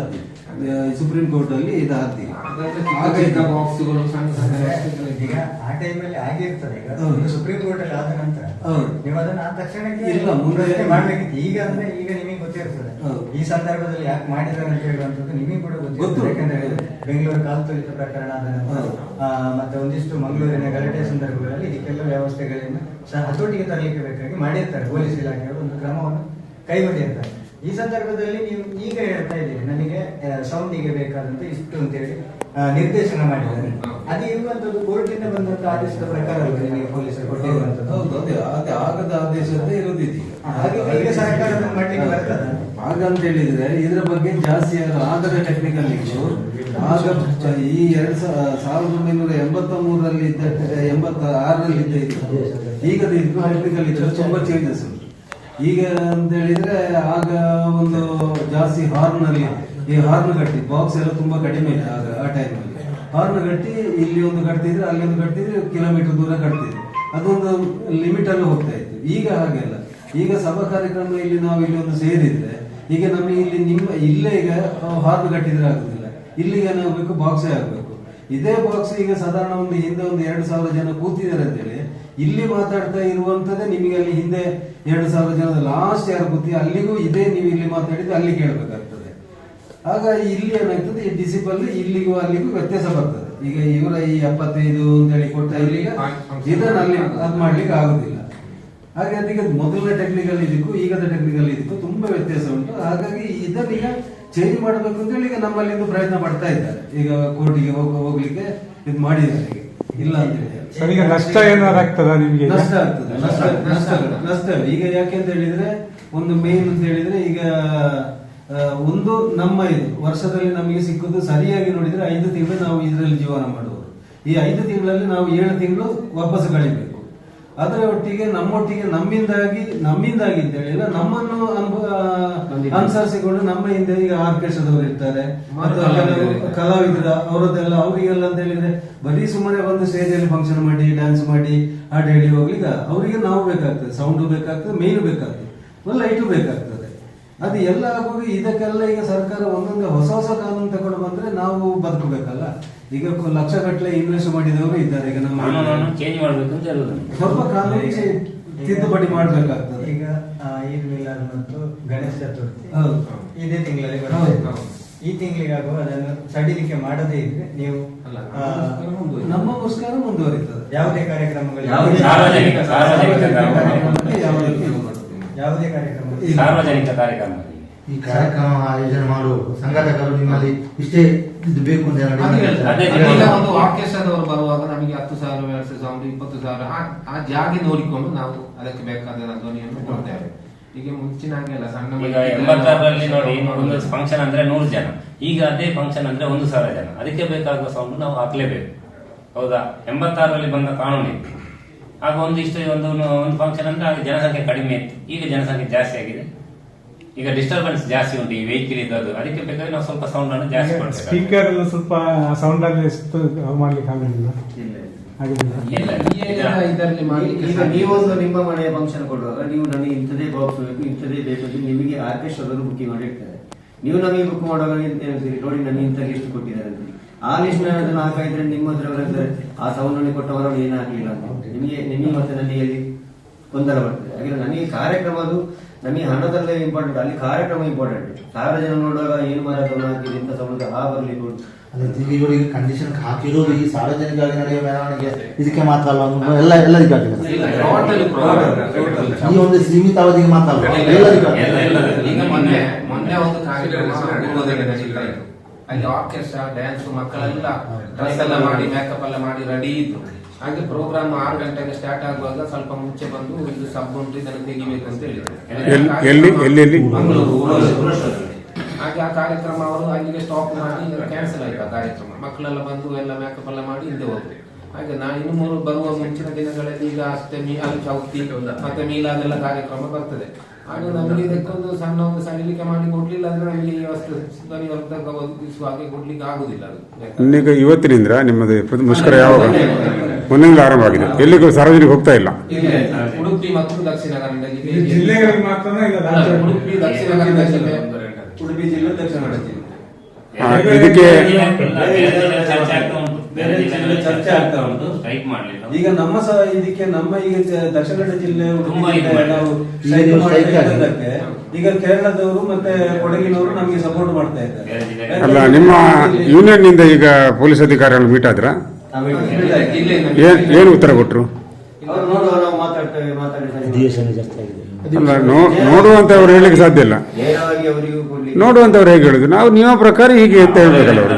ಸುಪ್ರೀಂ ಕೋರ್ಟ್ ಅಲ್ಲಿ ಹಾಗಾದ್ರೆ ಚಿಕ್ಕ ಚಿಕ್ಕ ಬಾಕ್ಸ್ಗಳು ಸಣ್ಣ ಸಣ್ಣ ಈಗ ಆ ಟೈಮಲ್ಲಿ ಆಗಿರ್ತದೆ. ಈಗ. ಇದು ಸುಪ್ರೀಂ ಕೋರ್ಟ್ ಅಲ್ಲಿ ಆದ ನಂತರ ಹೌದು. ನೀವು ಅದನ್ನ ಆ ತಕ್ಷಣಕ್ಕೆ ಇಲ್ಲ, ಮುಂದೆ- ಮಾಡ್ಬೇಕಿತ್ತು. ಈಗ ಅಂದ್ರೆ ಈಗ ನಿಮಗೆ ಗೊತ್ತಿರ್ತದೆ. ಈ ಸಂದರ್ಭದಲ್ಲಿ ಯಾಕೆ ಮಾಡಿದ್ದಾರೆ ಅಂತ ಹೇಳುವಂತದ್ದು ನಿಮಗೆ ಕೂಡ ಗೊತ್ತು. ಯಾಕಂದ್ರೆ ಬೆಂಗಳೂರು ಕಾಲ್ತುಳಿತ ಪ್ರಕರಣ ಆದ ನಂತರ ಮತ್ತೆ ಒಂದಿಷ್ಟು ಮಂಗಳೂರಿನ ಗಲಾಟೆ ಸಂದರ್ಭಗಳಲ್ಲಿ ಇದಕ್ಕೆಲ್ಲ ವ್ಯವಸ್ಥೆಗಳನ್ನು ಸಹ ಹತೋಟಿಗೆ ತರಲಿಕ್ಕೆ ಬೇಕಾಗಿ ಮಾಡಿರ್ತಾರೆ. ಪೊಲೀಸ್ ಇಲಾಖೆಯವರು ಒಂದು ಕ್ರಮವನ್ನು ಕೈಗೊಂಡಿರ್ತಾರೆ. ಈ ಸಂದರ್ಭದಲ್ಲಿ ನೀವು ಈಗ ಹೇಳ್ತಾ ಇದ್ದೀರಿ ನನಗೆ ಸೌಂಡಿಗೆ ಬೇಕಾದಂತ ಇಷ್ಟು ಅಂತ ಹೇಳಿ ನಿರ್ದೇಶನ ಮಾಡಿದ್ದಾರೆ. ಅದು ಇರುವಂತದ್ದು ಕೋರ್ಟಿಂದ ಬಂದಂತ ಆದೇಶದ ಪ್ರಕಾರ ನಿಮಗೆ ಪೊಲೀಸರು ಕೊಟ್ಟಿರುವಂತದ್ದು ಆಗದ ಆದೇಶ ಅಂತ ಇರೋದು ಹಾಗೆ ಸರ್ಕಾರದ ಮಟ್ಟಿಗೆ ಬರ್ತದೆ? ಹಾಗಂತ ಹೇಳಿದ್ರೆ ಇದ್ರ ಬಗ್ಗೆ ಜಾಸ್ತಿ ಯಾರು ಆಗದ ಟೆಕ್ನಿಕಲ್ ಇಶ್ಯೂ ಆಗ ಈ ಎರಡ್ ಸಾವಿರದ ಒಂಬೈನೂರ ಎಂಬತ್ತ ಮೂರರಲ್ಲಿ ಇದ್ದ ಎಂಬತ್ತ ಆರರಲ್ಲಿ ಇದ್ದ ಇದು ಈಗ ಟೆಕ್ನಿಕಲ್ ಇಶ್ಯೂ ತುಂಬಾ ಚೇಂಜಸ್ ಉಂಟು. ಈಗ ಅಂತ ಹೇಳಿದ್ರೆ ಆಗ ಒಂದು ಜಾಸ್ತಿ ಹಾರ್ನ್ ಅಲ್ಲಿ, ಈ ಹಾರ್ನ್ ಕಟ್ಟಿ ಬಾಕ್ಸ್ ಎಲ್ಲ ತುಂಬಾ ಕಡಿಮೆ ಇದೆ ಆಗ, ಆ ಟೈಮಲ್ಲಿ ಹಾರ್ನ್ ಕಟ್ಟಿ, ಇಲ್ಲಿ ಒಂದು ಕಟ್ತಿದ್ರೆ, ಅಲ್ಲಿ ಒಂದು ಕಟ್ತಿದ್ರೆ ಕಿಲೋಮೀಟರ್ ದೂರ ಕಟ್ತಿದ್ರು. ಅದೊಂದು ಲಿಮಿಟ್ ಅಲ್ಲಿ ಹೋಗ್ತಾ ಇತ್ತು. ಈಗ ಹಾಗೆಲ್ಲ ಈಗ ಸಭಾ ಕಾರ್ಯಕ್ರಮ ಇಲ್ಲಿ ನಾವು ಇಲ್ಲಿ ಒಂದು ಸೇರಿದ್ರೆ, ಈಗ ನಮಗೆ ಇಲ್ಲಿ ನಿಮ್ಮ, ಇಲ್ಲೇ ಈಗ ಹಾರ್ನ್ ಕಟ್ಟಿದ್ರೆ ಆಗುದಿಲ್ಲ. ಇಲ್ಲಿಗೆ ಏನಾಗಬೇಕು ಬಾಕ್ಸೇ ಆಗಬೇಕು. ಇದೇ ಬಾಕ್ಸ್ ಈಗ ಸಾಧಾರಣ ಒಂದು ಹಿಂದೆ ಒಂದು ಎರಡು ಸಾವಿರ ಜನ ಕೂತಿದ್ದಾರೆ ಅಂತೇಳಿ ಇಲ್ಲಿ ಮಾತಾಡ್ತಾ ಇರುವಂತದ್ದೇ ನಿಮಗೆ ಅಲ್ಲಿ ಹಿಂದೆ ಎರಡು ಸಾವಿರ ಜನದ ಲಾಸ್ಟ್ ಯಾರು ಗೊತ್ತಿ ಅಲ್ಲಿಗೂ ಇದೇ ನೀವು ಇಲ್ಲಿ ಮಾತಾಡಿದ್ರೆ ಅಲ್ಲಿ ಕೇಳಬೇಕಾಗ್ತದೆ. ಆಗ ಇಲ್ಲಿ ಏನಾಗ್ತದೆ? ಈ ಡಿಸಿಪಲ್ ಇಲ್ಲಿಗೂ ಅಲ್ಲಿಗೂ ವ್ಯತ್ಯಾಸ ಬರ್ತದೆ. ಈಗ ಇವರ ಈ ಎಪ್ಪತ್ತೈದು ಅಂತೇಳಿ ಕೊಟ್ಟ ಇಲ್ಲಿಗೆ ಇದನ್ನ ಅಲ್ಲಿ ಅದ್ ಮಾಡ್ಲಿಕ್ಕೆ ಆಗುದಿಲ್ಲ. ಹಾಗೆ ಅದಕ್ಕೆ ಮೊದಲನೇ ಟೆಕ್ನಿಕಲ್ ಇದಕ್ಕೂ ಈಗದ ಟೆಕ್ನಿಕಲ್ ಇದಕ್ಕೂ ತುಂಬಾ ವ್ಯತ್ಯಾಸ ಉಂಟು. ಹಾಗಾಗಿ ಇದನ್ನೀಗ ಚೇಂಜ್ ಮಾಡಬೇಕು ಅಂತ ಹೇಳಿ ಈಗ ನಮ್ಮಲ್ಲಿ ಪ್ರಯತ್ನ ಪಡ್ತಾ ಇದ್ದಾರೆ. ಈಗ ಕೋರ್ಟಿಗೆ ಹೋಗ ಹೋಗ್ಲಿಕ್ಕೆ ಇದು ಮಾಡಿದ್ದಾರೆ. ಇಲ್ಲ ಅಂತ ಹೇಳಿ. ಸರ್ ಈಗ ನಷ್ಟ ಏನಾದ್ರು ಆಗ್ತದಾ ನಿಮ್ಗೆ? ನಷ್ಟ ಆಗ್ತದೆ ನಷ್ಟ ನಷ್ಟ ನಷ್ಟ ಈಗ ಯಾಕೆ ಅಂತ ಹೇಳಿದ್ರೆ ಒಂದು ಮೇನ್ ಅಂತ ಹೇಳಿದ್ರೆ ಈಗ ಒಂದು ನಮ್ಮ ಇದು ವರ್ಷದಲ್ಲಿ ನಮಗೆ ಸಿಕ್ಕುದು ಸರಿಯಾಗಿ ನೋಡಿದ್ರೆ ಐದು ತಿಂಗಳು ನಾವು ಇದರಲ್ಲಿ ಜೀವನ ಮಾಡುವುದು. ಈ ಐದು ತಿಂಗಳಲ್ಲಿ ನಾವು ಏಳು ತಿಂಗಳು ವಾಪಸ್ ಕಳಿಬೇಕು. ಅದರ ಒಟ್ಟಿಗೆ ನಮ್ಮೊಟ್ಟಿಗೆ ನಮ್ಮಿಂದಾಗಿ ನಮ್ಮಿಂದಾಗಿ ಅಂತ ಹೇಳಿಲ್ಲ ನಮ್ಮನ್ನು ಅನುಸರಿಸಿಕೊಂಡು ನಮ್ಮ ಹಿಂದೆ ಈಗ ಆರ್ಕೆಸ್ಟ್ರಾದವರು ಇರ್ತಾರೆ. ಮತ್ತು ಕಲಾವಿದರ ಅವರದ್ದೆಲ್ಲ ಅವರಿಗೆಲ್ಲ ಅಂತ ಹೇಳಿದ್ರೆ ಬರೀ ಸುಮ್ಮನೆ ಬಂದು ಸ್ಟೇಜಲ್ಲಿ ಫಂಕ್ಷನ್ ಮಾಡಿ ಡ್ಯಾನ್ಸ್ ಮಾಡಿ ಹಾಡು ಹೇಳಿ ಹೋಗ್ಲಿಕ್ಕೆ ಅವರಿಗೆ ನಾವು ಬೇಕಾಗ್ತದೆ. ಸೌಂಡು ಬೇಕಾಗ್ತದೆ ಮೇನ್ ಬೇಕಾಗ್ತದೆ ಲೈಟು ಬೇಕಾಗ್ತದೆ. ಅದು ಎಲ್ಲ ಆಗುವಾಗ ಇದಕ್ಕೆಲ್ಲ ಈಗ ಸರ್ಕಾರ ಒಂದೊಂದು ಹೊಸ ಹೊಸ ಕಾನೂನು ತಗೊಂಡು ಬಂದ್ರೆ ನಾವು ಬದುಕಬೇಕಲ್ಲ? ಈಗ ಲಕ್ಷ ಗಟ್ಟಲೆ ಇನ್ವೆಸ್ಟ್ ಮಾಡಿದವರು ಇದ್ದಾರೆ ಈಗ ನಮ್ಮ ಚೇಂಜ್ ಸ್ವಲ್ಪ ಕಾನೂನು ತಿದ್ದುಪಡಿ ಮಾಡ್ಬೇಕಾಗ್ತದೆ. ಈಗ ಈದ್ ಮಿಲಾದ್ ಮತ್ತು ಗಣೇಶ ಚತುರ್ಥಿ. ಹೌದು. ಇದೇ ತಿಂಗಳಲ್ಲಿ ಹೌದು. ಬರ್ತದೆ ಈ ತಿಂಗಳಿಗಾಗುವ ಅದನ್ನು ಸಡಿಲಿಕ್ಕೆ ಮಾಡದೇ ಇದ್ರೆ ನೀವು ಅಲ್ಲ, ಆ, ನಮ್ಮಗೋಸ್ಕರ ಮುಂದುವರಿತದೆ. ಯಾವುದೇ ಕಾರ್ಯಕ್ರಮಗಳು ಯಾವುದೇ ಯಾವುದೇ. ಕಾರ್ಯಕ್ರಮ ಸಾರ್ವಜನಿಕ ಕಾರ್ಯಕ್ರಮ. ಈ ಕಾರ್ಯಕ್ರಮ ಆಯೋಜನೆ ಮಾಡುವ ಸಂಘಟಕರು ನಿಮ್ಮಲ್ಲಿ ಇಷ್ಟೇ ಇದು ಬೇಕು ಅಂತ ಒಂದು ಆರ್ಕೆಸ್ಟ್ರಾದವರು ಬರುವಾಗ ನಮಗೆ ಹತ್ತು ಸಾವಿರ ಎರಡು ಸಾವಿರ ಇಪ್ಪತ್ತು ಸಾವಿರ ಆ- ಜಾಗ ನೋಡಿಕೊಂಡು ನಾವು ಅದಕ್ಕೆ ಬೇಕಾದ ಧ್ವನಿಯನ್ನು ಕೊಡ್ತೇವೆ. ಈಗ ಮುಂಚಿನ ಹಾಗೆ ಅಲ್ಲ ಸಣ್ಣ ಈಗ ಎಂಬತ್ತಾರರಲ್ಲಿ ನೋಡಿ ಒಂದು ಫಂಕ್ಷನ್ ಅಂದ್ರೆ ನೂರು ಜನ. ಈಗ ಅದೇ ಫಂಕ್ಷನ್ ಅಂದ್ರೆ ಒಂದು ಸಾವಿರ ಜನ. ಅದಕ್ಕೆ ಬೇಕಾಗುವ ಸೌಂಡ್ ನಾವು ಹಾಕ್ಲೇಬೇಕು. ಹೌದಾ? ಎಂಬತ್ತಾರರಲ್ಲಿ ಬಂದ ಕಾನೂನು ಇತ್ತು ಆಗ ಒಂದಿಷ್ಟು ಒಂದು ಒಂದು ಫಂಕ್ಷನ್ ಅಂದ್ರೆ ಆಗ ಜನಸಂಖ್ಯೆ ಕಡಿಮೆ ಇತ್ತು. ಈಗ ಜನಸಂಖ್ಯೆ ಜಾಸ್ತಿ ಆಗಿದೆ. ಈಗ ಡಿಸ್ಟರ್ಬೆನ್ಸ್ ಜಾಸ್ತಿ ಉಂಟು. ಈ ವೆಹಿಕಲ್ ಇದ್ದದ್ದು. ಅದಕ್ಕೆ ಬೇಕಾದ್ರೆ ನಾವು ಸ್ವಲ್ಪ ಸೌಂಡ್ ಅನ್ನು ಜಾಸ್ತಿ ಸ್ಪೀಕರ್ ಸ್ವಲ್ಪ ಸೌಂಡ್ ಅಲ್ಲಿ ಎಷ್ಟು ಮಾಡ್ಲಿಕ್ಕೆ ಆಗಲಿಲ್ಲ. ನೀವೊಂದು ನಿಮ್ಮ ಮನೆಯ ಫಂಕ್ಷನ್ ಕೊಡುವಾಗ ನೀವು ನನಗೆ ಇಂಥದೇ ಬಾಕ್ಸ್ ಬೇಕು ಇಂಥದೇ ಬೇಕು ನಿಮಗೆ ಆರ್ಕೆಸ್ಟ್ರಾದವರು ಬುಕ್ಕಿಂಗ್ ಮಾಡಿ ಇರ್ತಾರೆ ನೀವು ನಮಗೆ ಬುಕ್ ಮಾಡುವಾಗ ಎಂತ ಹೇಳ್ತೀರಿ? ನೋಡಿ ನನಗೆ ಇಂಥ ಲಿಸ್ಟ್ ಕೊಟ್ಟಿದ್ದಾರೆ ಅಂತ. ಆ ಲಿಸ್ಟ್ ಅದನ್ನು ಹಾಕಾಯ್ದ್ರೆ ನಿಮ್ಮ ಹತ್ರ ಬರ್ತಾರೆ ಆ ಸೌಂಡ್ ಅನ್ನು ಕೊಟ್ಟವರು ಏನು ಹಾಕಲಿಲ್ಲ ಅಂತ. ನಿಮಗೆ ನಿಮಗೆ ಮತ್ತೆ ನಲ್ಲಿಯಲ್ಲಿ ಗೊಂದಲ ಬರ್ತದೆ. ಹಾಗೆ ನನಗೆ ಕಾರ್ಯಕ್ರಮ ಅದು ನಮಗೆ ಹಣದಲ್ಲೇ ಇಂಪಾರ್ಟೆಂಟ್ ಅಲ್ಲಿ ಕಾರ್ಯಕ್ರಮ ಇಂಪಾರ್ಟೆಂಟ್ ಸಾವಿರ ಜನ ನೋಡುವಾಗ ಏನು ಮಾರಾಟ ಹಾಕಿದೆ ಇಂಥ ಸೌಂಡ್ ಆ ಬರಲಿ ಅಲ್ಲ ಈಗ ಕಂಡೀಷನ್ ಹಾಕಿರೋದು ಈ ಸಾರ್ವಜನಿಕವಾಗಿ ನಡೆಯುವ ಮೆರವಣಿಗೆ ಇದಕ್ಕೆ ಮಾತ್ರ ಅಲ್ಲ ಎಲ್ಲ ಎಲ್ಲರಿಗೂ total ಈ ಒಂದು ಸೀಮಿತ ಅವಧಿಗೆ ಮಾತ್ರ ಅಲ್ಲ ಎಲ್ಲರಿಗೂ ಮೊನ್ನೆ ಮೊನ್ನೆ ಒಂದು ಕಾರ್ಯಕ್ರಮ ಅಲ್ಲಿ ಆರ್ಕೆಸ್ಟ್ರಾ ಡ್ಯಾನ್ಸ್ ಮಕ್ಕಳೆಲ್ಲ ಡ್ರೆಸ್ ಎಲ್ಲ ಮಾಡಿ ಮೇಕಪ್ ಎಲ್ಲ ಮಾಡಿ ರೆಡಿ ಇದ್ರು. ಹಾಗೆ ಪ್ರೋಗ್ರಾಮ್ ಆರು ಗಂಟೆಗೆ ಸ್ಟಾರ್ಟ್ ಆಗುವಾಗ ಸ್ವಲ್ಪ ಮುಂಚೆ ಬಂದು ಇದು ಸಬ್ ಉಂಟು ಇದನ್ನು ತೆಗಿಬೇಕು ಅಂತ ಹೇಳಿದ್ರು. ಹಾಗೆ ಆ ಕಾರ್ಯಕ್ರಮ ಅವರು ಅಲ್ಲಿಗೆ ಸ್ಟಾಪ್ ಮಾಡಿ ಕ್ಯಾನ್ಸಲ್ ಆಯ್ತು ಆ ಕಾರ್ಯಕ್ರಮ. ಮಕ್ಕಳೆಲ್ಲ ಬಂದು ಎಲ್ಲ ಮೇಕಪ್ ಎಲ್ಲ ಮಾಡಿ ಹಿಂದೆ ಹೋದ್ರು. ಹಾಗೆ ನಾ ಇನ್ನು ಮೂರು ಬರುವ ಮುಂಚಿನ ದಿನಗಳಲ್ಲಿ ಈಗ ಅಷ್ಟಮಿ ಅಲ್ಲಿ ಚೌತಿ ಮತ್ತೆ ಮೀಲಾದೆಲ್ಲ ಕಾರ್ಯಕ್ರಮ ಬರ್ತದೆ. ಹಾಗೆ ನಮಗೆ ಇದಕ್ಕೊಂದು ಸಣ್ಣ ಒಂದು ಸಡಿಲಿಕೆ ಮಾಡಿ ಕೊಡ್ಲಿಲ್ಲ ಅಂದ್ರೆ ನಮಗೆ ಈ ವಸ್ತು ಅಂತ ಒದಗಿಸುವ ಹಾಗೆ ಕೊಡ್ಲಿಕ್ಕೆ ಆಗುದಿಲ್ಲ ಅದು. ಈಗ ಇವತ್ತಿನಿಂದ ನಿಮ್ಮದು ಮುಷ್ಕರ ಯಾವಾಗ? ಮೊನ್ನೆಯಿಂದ ಆರಂಭ ಆಗಿದೆ. ಎಲ್ಲಿಗೂ ಸಾರ್ವಜನಿಕ ಹೋಗ್ತಾ ಇಲ್ಲ. ಇಲ್ಲ, ಉಡುಪಿ ಮತ್ತು ದಕ್ಷಿಣ ಕನ್ನಡ ಜಿಲ್ಲೆ ಇದು ಜಿಲ್ಲೆಗಳಿಗೆ ಇಲ್ಲ ರಾಜ್ಯ ಉಡುಪಿ ದಕ್ಷಿಣ ಕನ್ನಡ ಜಿಲ್ಲೆ. ಉಡುಪಿ ಜಿಲ್ಲೆ ದಕ್ಷಿಣ ಕನ್ನಡ ಜಿಲ್ಲೆ. ಇದಕ್ಕೆ ಬೇರೆ ಜಿಲ್ಲೆ ಚರ್ಚೆ ಆಗ್ತಾ ಉಂಟು. ಸ್ಟ್ರೈಕ್ ಮಾಡ್ಲಿಲ್ಲ ಈಗ ನಮ್ಮ ಸಹ ಇದಕ್ಕೆ ನಮ್ಮ ಈಗ ಚ- ದಕ್ಷಿಣ ಕನ್ನಡ ಜಿಲ್ಲೆ ತುಂಬಾ ಇದು ಈಗ strike ನೀವು ಆಗಿದೆ. ಇದ್ದದ್ದಕ್ಕೆ ಈಗ ಕೇರಳದವರು ಮತ್ತೆ ಕೊಡಗಿನವರು ನಮಗೆ ಸಪೋರ್ಟ್ ಮಾಡ್ತಾ ಇದ್ದಾರೆ. ಬೇರೆ ಜಿಲ್ಲೆ- ಅಲ್ಲ ನಿಮ್ಮ ಯೂನಿಯನ್ನಿಂದ ಈಗ ಪೊಲೀಸ್ ಅಧಿಕಾರಿಗಳು ಮೀಟ್ ಆದ್ರ? ಏನ್ ಏನು ಉತ್ತರ ಕೊಟ್ರು? ಅವ್ರು ನೋಡುವ ನಾವು ಮಾತಾಡ್ತೇವೆ ಮಾತಾಡಿ ಸರಿ ಜಾಸ್ತಿ ಆಗಿದೆ. ಅಲ್ಲ ನೋ- ನೋಡುವಂತವ್ರು ಹೇಳಲಿಕ್ಕೆ ಸಾಧ್ಯ ಇಲ್ಲ. ನೇರವಾಗಿ ಅವರಿಗೂ ಕೊಡ್ಲಿಕ್ಕೆ. ನೋಡುವಂತವ್ರು ಹೇಗೆ ಹೇಳಿದ್ರು? ನಾವು ನಿಮ್ಮ ಪ್ರಕಾರ ಹೀಗೆ ಅಂತ ಹೇಳ್ಬೇಕಲ್ಲ ಅವರು.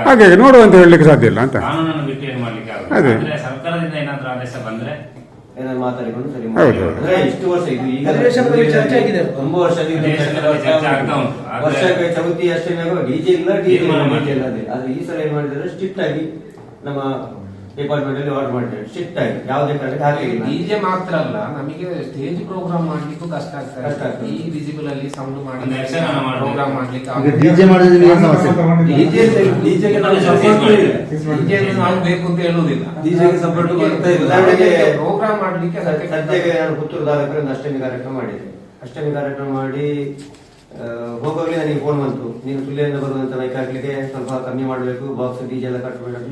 ಏನು ಮಾತಾಡ್ಲಿಕ್ಕೆ ಹಾಗೆ ನೋಡುವಂತ ಹೇಳಲಿಕ್ಕೆ ಸಾಧ್ಯ ಇಲ್ಲ ಅಂತ ಕಾನೂನನ್ನು ಬಿಟ್ಟು ಏನು ಮಾಡ್ಲಿಕ್ಕೆ ಆಗುದಿಲ್ಲ. ಅದೇ. ಅಂದ್ರೆ ಸರ್ಕಾರದಿಂದ ಏನಾದ್ರೂ ಆದೇಶ ಬಂದ್ರೆ ಏನಾದ್ರು ಮಾತಾಡಿಕೊಂಡು ಸರಿ ಹೌದು, ಮಾಡಿ ಹೌದು. ಅಂದ್ರೆ ಇಷ್ಟು ವರ್ಷ ಇದು ಈಗ ಅಧಿವೇಶನ ಚರ್ಚೆ ಆಗಿದೆ. ತುಂಬಾ ವರ್ಷ ಅಧಿವೇಶನದ ಬಗ್ಗೆ ಚರ್ಚೆ ಆಗ್ತಾ ಉಂಟು. ಆದ್ರೆ- ವರ್ಷಕ್ಕೆ ಚೌತಿ ಅಷ್ಟೇ ಡಿಜೆ ಇಲ್ಲ ಡಿಜೆ ತೀರ್ಮಾನ ಮಾಡಿ. ಡಿಜೆ ಇಲ್ಲ ಅದೇ. ಆದ್ರೆ ಈ ಸಲ ಏನ್ ಮಾಡಿದ್ರೆ ಸ್ಟ್ರಿಕ್ಟ್ ಆಗಿ ನಮ್ಮ ಡಿಪಾರ್ಟ್ಮೆಂಟ್ ಅಲ್ಲಿ ಆರ್ಡರ್ ಮಾಡಿದ್ರೆ ಸ್ಟ್ರಿಕ್ಟ್ ಆಗಿ ಯಾವುದೇ ಕಾರಣಕ್ಕೆ ಹಾಕಲಿಲ್ಲ ಡಿಜೆ ಮಾತ್ರ ಅಲ್ಲ ನಮಗೆ ಸ್ಟೇಜ್ ಪ್ರೋಗ್ರಾಮ್ ಮಾಡ್ಲಿಕ್ಕೂ ಕಷ್ಟ ಆಗ್ತದೆ. ಈ ವಿಸಿಬಲ್ ಅಲ್ಲಿ ಸೌಂಡ್ ಮಾಡಿ. ಪ್ರೋಗ್ರಾಮ್ ಮಾಡ್ಲಿಕ್ಕೆ ಡಿಜೆ ಮಾಡಿದ್ರೆ ಸಮಸ್ಯೆ? ಡಿಜೆ ಡಿಜೆಗೆ ನಾವು ಬೇಕು ಅಂತ ಹೇಳುವುದಿಲ್ಲ ಡಿಜೆಗೆ ಸಪೋರ್ಟ್ ಮಾಡ್ತಾ ಇಲ್ಲ. ಪ್ರೋಗ್ರಾಮ್ ಮಾಡ್ಲಿಕ್ಕೆ ಅದಕ್ಕೆ ಸದ್ಯಕ್ಕೆ ನಾನು ಪುತ್ತೂರು ತಾಲೂಕಿನ ಒಂದು ಅಷ್ಟಮಿ ಕಾರ್ಯಕ್ರಮ ಮಾಡಿದೆ ಅಷ್ಟಮಿ ಕಾರ್ಯಕ್ರಮ ಮಾಡಿ ಹೋಗುವಾಗಲೇ ನನಗೆ ಫೋನ್ ಬಂತು. ನೀನು ಸುಳ್ಳಿಯಿಂದ ಬರುವಂತ ಬೈಕ್ ಹಾಕ್ಲಿಕ್ಕೆ ಸ್ವಲ್ಪ ಕಮ್ಮಿ ಮಾಡಬೇಕು. ಬಾಕ್ಸ್ ಡಿಜೆ ಎಲ್ಲ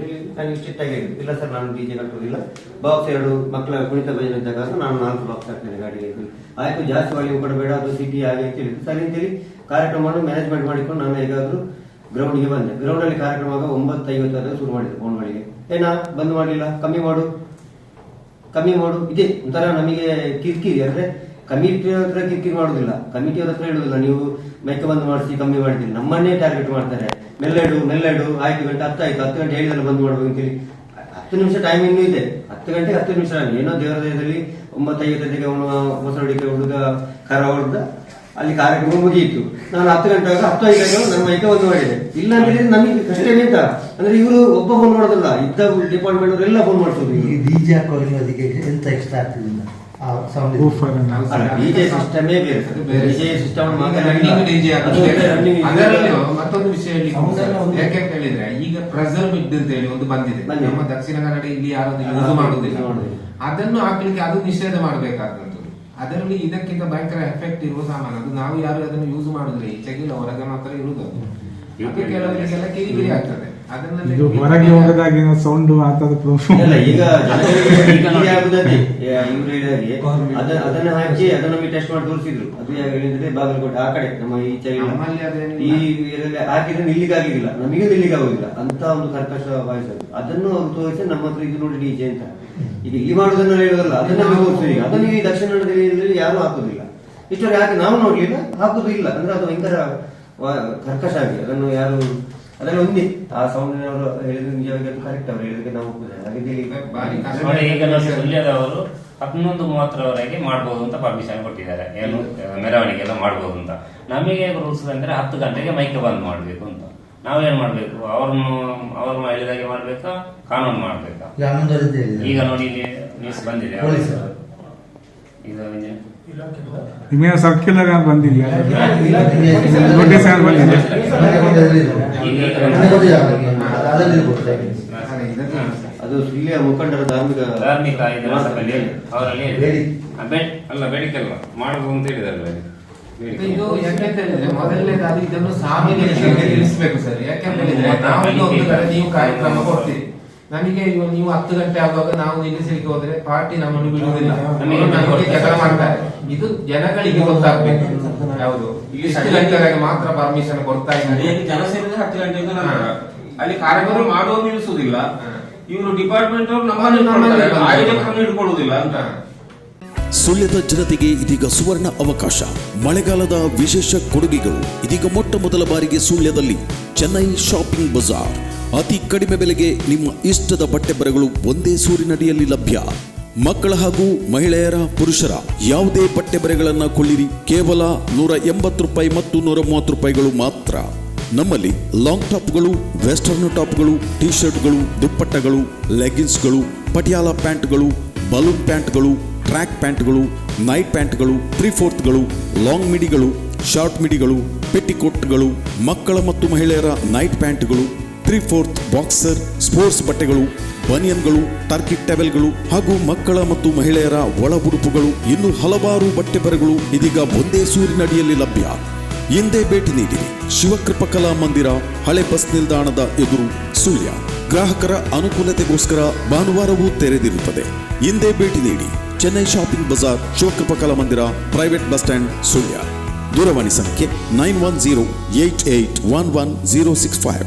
ಹೇಳಿ ನನಗೆ ಸ್ಟ್ರಿಕ್ಟ್ ಆಗಿ. ಇಲ್ಲ ಸರ್, ನಾನು ಡಿಜೆ ಕಟ್ಟೋದಿಲ್ಲ ಬಾಕ್ಸ್ ಎರಡು ಮಕ್ಕಳ ಕುಣಿತ ಭಜನೆ ಕಾರಣ ನಾನು ನಾಲ್ಕು ಬಾಕ್ಸ್ ಹಾಕ್ತೇನೆ ಗಾಡಿಗೆ ಆಯ್ತು, ಜಾಸ್ತಿ ವಾಲ್ಯೂಮ್ ಕೊಡಬೇಡ, ಅದು ಸಿಟಿ ಆಗಿ ಅಂತ ಹೇಳಿದ್ರು. ಸರಿ ಅಂತೇಳಿ ಕಾರ್ಯಕ್ರಮವನ್ನು ಮ್ಯಾನೇಜ್ಮೆಂಟ್ ಮಾಡಿಕೊಂಡು ನಾನು ಹೇಗಾದರೂ ಗ್ರೌಂಡ್ಗೆ ಬಂದೆ. ಗ್ರೌಂಡ್ ಅಲ್ಲಿ ಕಾರ್ಯಕ್ರಮ ಆಗ ಒಂಬತ್ತು ಶುರು ಮಾಡಿದೆ ಫೋನ್ ಮಾಡಿಗೆ ಏನಾ, ಬಂದ್ ಮಾಡಲಿಲ್ಲ? ಕಮ್ಮಿ ಮಾಡು. ಕಮ್ಮಿ ಮಾಡು. ಇದೆ ಒಂಥರ ನಮಗೆ ಕಿರಿಕಿರಿ. ಅಂದ್ರೆ ಕಮಿಟಿ ಹತ್ರ ಕಿರಿಕಿರಿ ಮಾಡುದಿಲ್ಲ. ಕಮಿಟಿ ಹತ್ರ ಹೇಳುದಿಲ್ಲ, ನೀವು ಮೈಕ ಬಂದ್ ಮಾಡಿಸಿ, ಕಮ್ಮಿ ಮಾಡ್ತೀನಿ ನಮ್ಮನ್ನೇ ಟಾರ್ಗೆಟ್ ಮಾಡ್ತಾರೆ. ಮೆಲ್ಲೆಡು ಮೆಲ್ಲೆಡು, ಆಯ್ತು ಗಂಟೆ, ಹತ್ತು ಆಯ್ತು, ಹತ್ತು ಗಂಟೆ ಹೇಳಿದ್ರೆ ಬಂದ್ ಮಾಡ್ಬೇಕು ಅಂತೇಳಿ ಹತ್ತು ನಿಮಿಷ ಟೈಮ್ ಇನ್ನೂ ಇದೆ. ಹತ್ತು ಗಂಟೆ ಹತ್ತು ನಿಮಿಷ. ಏನೋ ಒಂಬತ್ತೈದು ಗಂಟೆಗೆ ಅವನು ಹೊಸಡಿಕೆ ಹುಡುಗ ಕರ ಹೊಡೆದ. ಅಲ್ಲಿ ಕಾರ್ಯಕ್ರಮ ಮುಗಿಯಿತು. ನಾನು ಹತ್ತು ಗಂಟೆ ಆಗ ಹತ್ತು ಐದು ಗಂಟೆ ನನ್ನ ಮೈಕ ಬಂದು ಮಾಡಿದೆ. ಇಲ್ಲ ಅಂದ್ರೆ ನಮಗೆ ಕಷ್ಟ ಎಂತ? ಅಂದ್ರೆ ಇವರು ಒಬ್ಬ ಫೋನ್ ಮಾಡೋದಲ್ಲ. ಇದ್ದ ಡಿಪಾರ್ಟ್ಮೆಂಟ್ ಅವರೆಲ್ಲ ಫೋನ್ ಮಾಡ್ಸೋದು ಈ ಡಿಜೆ ಹಾಕೋದಕ್ಕೆ ಅದಕ್ಕೆ ಎಂತ ಇಷ್ಟ ಆಗ್ತದಿಲ್ಲ? ಆ ಸೌಂಡ್ Woofer ಡಿಜೆ ಸಿಸ್ಟಮೇ ಬೇರೆ DJ system running DJ running ಅದರಲ್ಲೂ ಮತ್ತೊಂದು ವಿಷಯ ಹೇಳಿ ಒಂದು- ಯಾಕೆ ಹೇಳಿದ್ರೆ ಈಗ ಪ್ರೆಸರ್ವ್ ಇಡ್ ಅಂತ ಹೇಳಿ ಒಂದು ಬಂದಿದೆ. ನಮ್ಮ ದಕ್ಷಿಣ ಕನ್ನಡ ಇಲ್ಲಿ ಯಾರು ಯೂಸ್ ಮಾಡುದಿಲ್ಲ. ಅದನ್ನು ಹಾಕ್ಲಿಕ್ಕೆ ಅದು ನಿಷೇಧ ಮಾಡಬೇಕಾದಂತದ್ದು ಅದರಲ್ಲಿ ಇದಕ್ಕಿಂತ ಭಯಂಕರ ಎಫೆಕ್ಟ್ ಇರುವ ಸಾಮಾನು. ಅದು ನಾವು ಯಾರು ಅದನ್ನು ಯೂಸ್ ಮಾಡುದಿಲ್ಲ. ಈಚೆಗಿಲ್ಲ ಹೊರಗೆ ಮಾತ್ರ ಇರುವುದು. ಅದು ಕೆಲವರಿಗೆಲ್ಲ ಕಿರಿಕಿರಿ ಆಗ್ತದೆ. ಇದು ಹೊರಗೆ ಹೋಗದಾಗ ಸೌಂಡ್ ಆತದ ಇಲ್ಲ ಈಗ ಅದನ್ನ ಹಾಕಿ ಅದನ್ನ ನಮಗೆ ಟೆಸ್ಟ್ ಮಾಡಿ ತೋರಿಸಿದ್ರು. ಅದು ಯಾಕೆ ಹೇಳಿದ್ರೆ ಬಾಗಲಕೋಟೆ ಆ ಕಡೆ ನಮ್ಮ ಈ. ನಮ್ಮಲ್ಲಿ ಈ ಇದರಲ್ಲಿ ಹಾಕಿದ್ರೆ ನಿಲ್ಲಿಗೆ ಆಗಿಲ್ಲ ನಮಗೆ ನಿಲ್ಲಿಗೆ ಆಗುದಿಲ್ಲ ಅಂತ ಒಂದು ಕರ್ಕಶ ವಾಯ್ಸ್ ಅದು. ಅದನ್ನು ಅವ್ರು ತೋರಿಸಿ ನಮ್ಮ ಹತ್ರ ಇದು ನೋಡಿ ಡಿಜೆ ಅಂತ. ಈಗ ಇಲ್ಲಿ ಮಾಡುದನ್ನ ಹೇಳೋದಲ್ಲ ಅದನ್ನ ನಾವು ತೋರಿಸ್ತೀವಿ. ಈಗ. ಅದನ್ನ ಈ ದಕ್ಷಿಣ ಕನ್ನಡದಲ್ಲಿ ಯಾರು ಹಾಕುದಿಲ್ಲ. ಇಷ್ಟೊಂದು ಯಾಕೆ ನಾವು ನೋಡ್ಲಿಲ್ಲ? ಹಾಕುದು ಇಲ್ಲ. ಅಂದ್ರೆ ಅದು ಭಯಂಕರ ವ- ಕರ್ಕಶ ಆಗಿದೆ ಅದನ್ನು ಯಾರು ಅದರಲ್ಲಿ ಒಂದೇ. ಆ ಸೌಂಡ್ ಅವರು ಹೇಳಿದ್ರೆ ನಿಜವಾಗಿ ಅದು ಕರೆಕ್ಟ್ ಅವ್ರು ಹೇಳಿದ್ರೆ. ನಾವು ಒಪ್ಪುದಿಲ್ಲ. ಹಾಗೆ ಈಗ ನೋಡಿ ಸುಳ್ಯದವರು ಹನ್ನೊಂದು ಮೂವತ್ತರವರೆಗೆ ಮಾಡ್ಬೋದು ಅಂತ ಪರ್ಮಿಷನ್ ಕೊಟ್ಟಿದ್ದಾರೆ ಏನು ಮೆರವಣಿಗೆ ಎಲ್ಲ ಮಾಡಬಹುದು ಅಂತ. ನಮಗೆ ರೂಲ್ಸ್ ಅಂದ್ರೆ ಹತ್ತು ಗಂಟೆಗೆ ಮೈಕ್ ಬಂದ್ ಮಾಡಬೇಕು ಅಂತ. ನಾವೇನ್ ಮಾಡ್ಬೇಕು? ಅವ್ರನ್ನು ಅವ್ರನ್ನ ಹೇಳಿದಾಗೆ ಮಾಡ್ಬೇಕಾ? ಕಾನೂನು ಮಾಡ್ಬೇಕಾ? ಈಗ ನೋಡಿ ಇಲ್ಲಿ ನ್ಯೂಸ್ ಬಂದಿದೆ. ನಿಮಗೆ ಸರ್ಕ್ಯುಲರ್ ಏನು ಬಂದಿದೆಯಾ ನೋಟಿಸ್ ಏನು ಬಂದಿದೆ ಮನೆ ಕೊಟ್ಟಿದ್ದಾರೆ ಇದು. ಮನೆ ಅದು ಇಲ್ಲಿಯ ಮುಖಂಡರ ಧಾರ್ಮಿಕ ಧಾರ್ಮಿಕ ಅವರಲ್ಲಿ. ಅಲ್ಲ ಬೇಡಿಕೆ ಅಲ್ಲ ಮಾಡಬಹುದು ಅಂತ. ಬೇಡಿಕೆ. ಇದು ಹೇಳಿದ್ರೆ ಮೊದಲನೇದಾಗಿ ಇದನ್ನು ಸಾಮಾನ್ಯ ತಿಳಿಸ್ಬೇಕು ಸರ್ ಯಾಕೆಂತ ಹೇಳಿದ್ರೆ ನಾವು ಒಂದು ನೀವು ಕಾರ್ಯಕ್ರಮ ಕೊಡ್ತೀರಿ ನಮಗೆ ಇವಾಗ ನೀವು ಹತ್ತು ಗಂಟೆ ಆಗುವಾಗ ನಾವು ನಿಲ್ಲಿಸಲಿಕ್ಕೆ ಹೋದ್ರೆ ಪಾರ್ಟಿ ನಮ್ಮನ್ನು ಬಿಡುವುದಿಲ್ಲ ಜಗಳ ಮಾಡ್ತಾರೆ. ಇದು ಜನಗಳಿಗೆ ಗೊತ್ತಾಗ್ಬೇಕು. ಹೌದು. ಇಷ್ಟು ಗಂಟೆವರೆಗೆ ಮಾತ್ರ ಪರ್ಮಿಷನ್ ಕೊಡ್ತಾ ಇದ್ದಾರೆ ಜನ ಸೇರಿದ್ರೆ ಹತ್ತು ಗಂಟೆಯಿಂದ ಅಲ್ಲಿ ಕಾರ್ಯಕ್ರಮ ಮಾಡುವ ನಿಲ್ಲಿಸುವುದಿಲ್ಲ. ಇವರು ಡಿಪಾರ್ಟ್ಮೆಂಟ್ ಅವರು ನಮ್ಮನ್ನು. ಆಯೋಜಕರನ್ನು ಇಟ್ಕೊಳ್ಳುವುದಿಲ್ಲ. ಅಂತ ಸುಳ್ಯದ ಜನತೆಗೆ ಇದೀಗ ಸುವರ್ಣ ಅವಕಾಶ. ಮಳೆಗಾಲದ ವಿಶೇಷ ಕೊಡುಗೆಗಳು. ಇದೀಗ ಮೊಟ್ಟ ಮೊದಲ ಬಾರಿಗೆ ಸುಳ್ಯದಲ್ಲಿ ಚೆನ್ನೈ ಶಾಪಿಂಗ್ ಬಜಾರ್. ಅತಿ ಕಡಿಮೆ ಬೆಲೆಗೆ ನಿಮ್ಮ ಇಷ್ಟದ ಬಟ್ಟೆ ಬರಗಳು ಒಂದೇ ಸೂರಿನಡಿಯಲ್ಲಿ ಲಭ್ಯ. ಮಕ್ಕಳ ಹಾಗೂ ಮಹಿಳೆಯರ ಪುರುಷರ ಯಾವುದೇ ಬಟ್ಟೆ ಬರೆಗಳನ್ನು ಕೊಳ್ಳಿರಿ. ಕೇವಲ ನೂರ ಎಂಬತ್ತು ರೂಪಾಯಿ ಮತ್ತು ನೂರ ಮೂವತ್ತು ರೂಪಾಯಿಗಳು ಮಾತ್ರ. ನಮ್ಮಲ್ಲಿ ಲಾಂಗ್ ಟಾಪ್ಗಳು, ವೆಸ್ಟರ್ನ್ ಟಾಪ್ಗಳು ಟಿ ಶರ್ಟ್ಗಳು ದುಪ್ಪಟ್ಟಗಳು ಲೆಗಿನ್ಸ್ಗಳು ಪಟಿಯಾಲ ಪ್ಯಾಂಟ್ಗಳು, ಬಲೂನ್ ಪ್ಯಾಂಟ್ಗಳು, ಟ್ರ್ಯಾಕ್ ಪ್ಯಾಂಟ್ಗಳು, ನೈಟ್ ಪ್ಯಾಂಟ್ಗಳು ತ್ರೀ ಫೋರ್ತ್ಗಳು ಲಾಂಗ್ ಮಿಡಿಗಳು, ಶಾರ್ಟ್ ಮಿಡಿಗಳು, ಪೆಟ್ಟಿಕೋಟ್ಗಳು, ಮಕ್ಕಳ ಮತ್ತು ಮಹಿಳೆಯರ ನೈಟ್ ಪ್ಯಾಂಟ್ಗಳು ತ್ರೀ ಫೋರ್ತ್ ಬಾಕ್ಸರ್, ಸ್ಪೋರ್ಟ್ಸ್ ಬಟ್ಟೆಗಳು, ಬನಿಯನ್ಗಳು, ಟರ್ಕಿ ಟೆವೆಲ್ಗಳು ಹಾಗೂ ಮಕ್ಕಳ ಮತ್ತು ಮಹಿಳೆಯರ ಒಳ ಉಡುಪುಗಳು ಇನ್ನು ಹಲವಾರು ಬಟ್ಟೆ ಬರೆಗಳು ಇದೀಗ ಒಂದೇ ಸೂರಿನಡಿಯಲ್ಲಿ ಲಭ್ಯ. ಎಂದೇ ಭೇಟಿ ನೀಡಿ ಶಿವಕೃಪಕಲಾ ಮಂದಿರ, ಹಳೆ ಬಸ್ ನಿಲ್ದಾಣದ ಎದುರು ಸುಳ್ಯ ಗ್ರಾಹಕರ ಅನುಕೂಲತೆಗೋಸ್ಕರ ಭಾನುವಾರವೂ ತೆರೆದಿರುತ್ತದೆ. ಎಂದೇ ಭೇಟಿ ನೀಡಿ. ಚೆನ್ನೈ ಶಾಪಿಂಗ್ ಬಜಾರ್, ಶಿವಕೃಪ ಕಲಾ ಮಂದಿರ, ಪ್ರೈವೇಟ್ ಬಸ್ ಸ್ಟ್ಯಾಂಡ್ ಸುಳ್ಯ ದೂರವಾಣಿ ಸಂಖ್ಯೆ nine one zero eight eight one one zero six five.